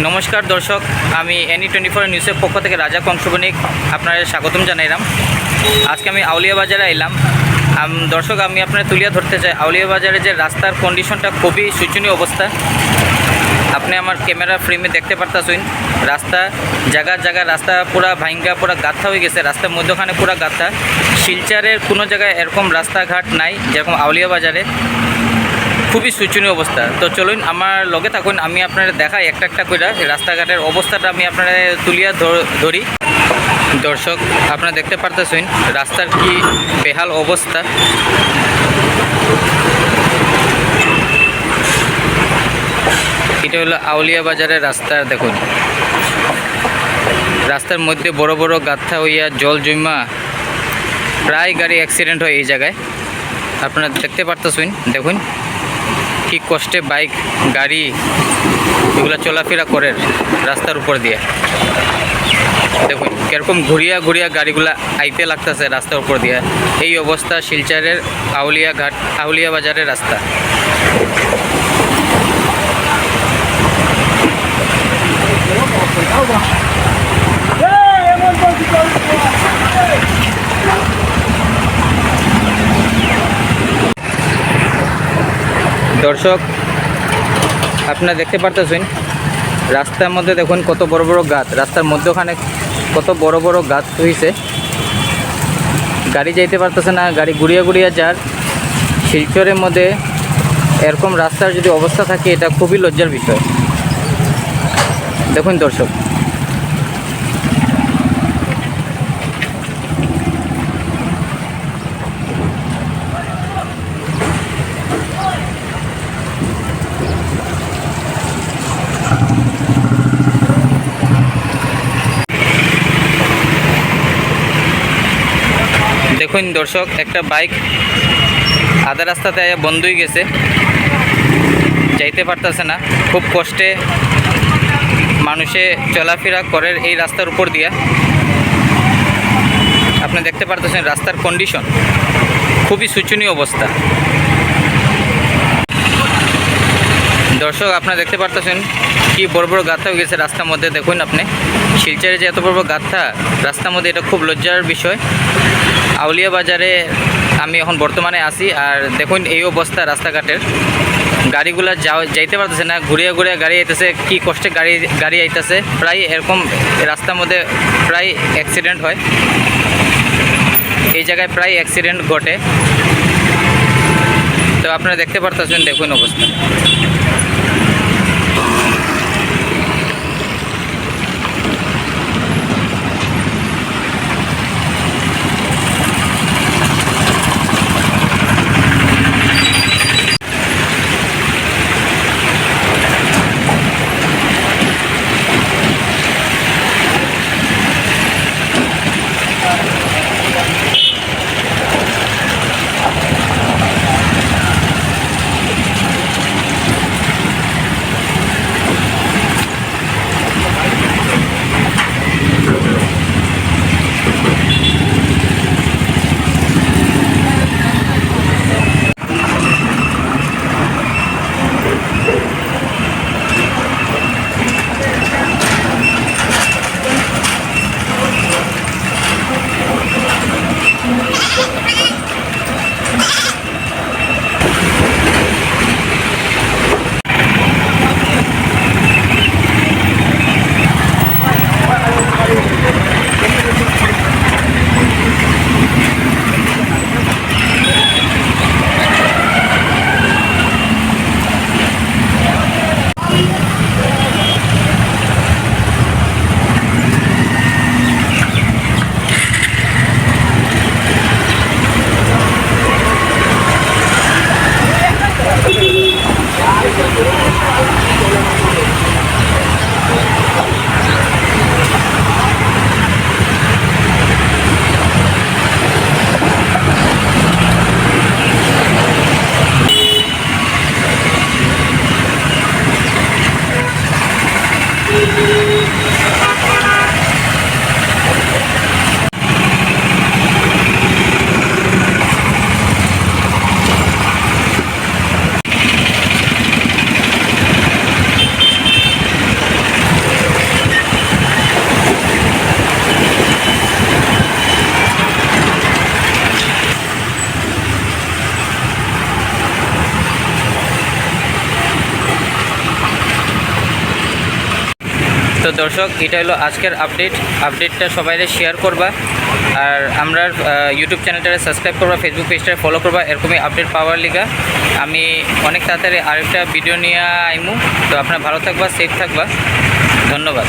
নমস্কার দর্শক, আমি এনি টোয়েন্টি ফোর নিউজের পক্ষ থেকে রাজা কংসবণিক আপনাদের স্বাগতম জানাইলাম। আজকে আমি আউলিয়া বাজারে এলাম। দর্শক, আমি আপনার তুলিয়া ধরতে চাই। আউলিয়া বাজারে যে রাস্তার কন্ডিশনটা খুবই শোচনীয় অবস্থা। আপনি আমার ক্যামেরা ফ্রেমে দেখতে পারতেছেন রাস্তা, জায়গা জায়গা, রাস্তা পুরা ভাঙ্গা পুরা গাথা হয়ে গেছে। রাস্তার মধ্যখানে পুরা গাথা। শিলচারের কোনো জায়গায় এরকম রাস্তাঘাট নাই, যেরকম আউলিয়া বাজারে। খুবই শোচনীয় অবস্থা। তো চলুন আমার লগে থাকুন, আমি আপনার দেখাই একটা একটা করে রাস্তাঘাটের অবস্থাটা আমি আপনার তুলিয়া ধর- দর্শক, আপনারা দেখতে পারতেছেন রাস্তার কি বেহাল অবস্থা। এটা হলো আউলিয়া বাজারের রাস্তা, দেখুন। রাস্তার মধ্যে বড় বড় গাথা হইয়া জল জমা, প্রায় গাড়ি অ্যাক্সিডেন্ট হয় এই জায়গায়। আপনারা দেখতে পারতেছেন, দেখুন। কি কষ্টে বাইক, গাড়ি এগুলো চলাফেরা করে রাস্তার উপর দিয়ে? দেখুন, কীরকম ঘুরিয়া ঘুরিয়া গাড়িগুলা আইতে লাগতেছে রাস্তার উপর দিয়ে। এই অবস্থা শিলচরের আউলিয়া ঘাট, আউলিয়া বাজারের রাস্তা। দর্শক, আপনারা দেখতে পারতেছেন, রাস্তার মধ্যে দেখুন কত বড় বড় গাছ, রাস্তার মধ্যখানে কত বড় বড় গাছ হয়েছে গাড়ি যাইতে পারতেছে না, গাড়ি ঘুরিয়া ঘুরিয়া যার। শিলচরের মধ্যে এরকম রাস্তার যদি অবস্থা থাকে, এটা খুবই লজ্জার বিষয়। দেখুন দর্শক দেখুন দর্শক, একটা বাইক আধা রাস্তাতে বন্ধ হয়ে গেছে। যাইতে পারতেছে না। খুব কষ্টে মানুষে চলাফেরা করে এই রাস্তার উপর দিয়া। আপনি দেখতে পারতেছেন রাস্তার কন্ডিশন খুবই শোচনীয় অবস্থা। দর্শক আপনারা দেখতে পারতেছেন কি বড় বড় গাথা হয়ে গেছে রাস্তার মধ্যে। দেখুন আপনি। শিলচরে যে এত বড় গাথা, রাস্তার মধ্যে এটা খুব লজ্জার বিষয়। আউলিয়া বাজারে আমি এখন বর্তমানে আছি, আর দেখুন এই অবস্থা রাস্তাঘাটের। গাড়িগুলা যাইতে পারতেছে না, ঘুরিয়ে ঘুরিয়ে গাড়ি আইতেছে, কি কষ্টে গাড়ি গাড়ি আইতেছে। প্রায় এরকম রাস্তার মধ্যে প্রায় অ্যাক্সিডেন্ট হয়। এই জায়গায় প্রায় অ্যাক্সিডেন্ট ঘটে। তো আপনারা দেখতে পারতেছেন, দেখুন অবস্থা। তো দর্শক, এটা হলো আজকের আপডেট আপডেটটা সবাই শেয়ার করবা। আর আমরা ইউটিউব চ্যানেলটারে সাবস্ক্রাইব করবা ফেসবুক পেজটা ফলো করবা, এরকমই আপডেট পাওয়ার লিগা। আমি অনেক তাড়াতাড়ি আরেকটা ভিডিও নিয়ে আইমু। তো আপনারা ভালো থাকবা সেফ থাকবা। ধন্যবাদ।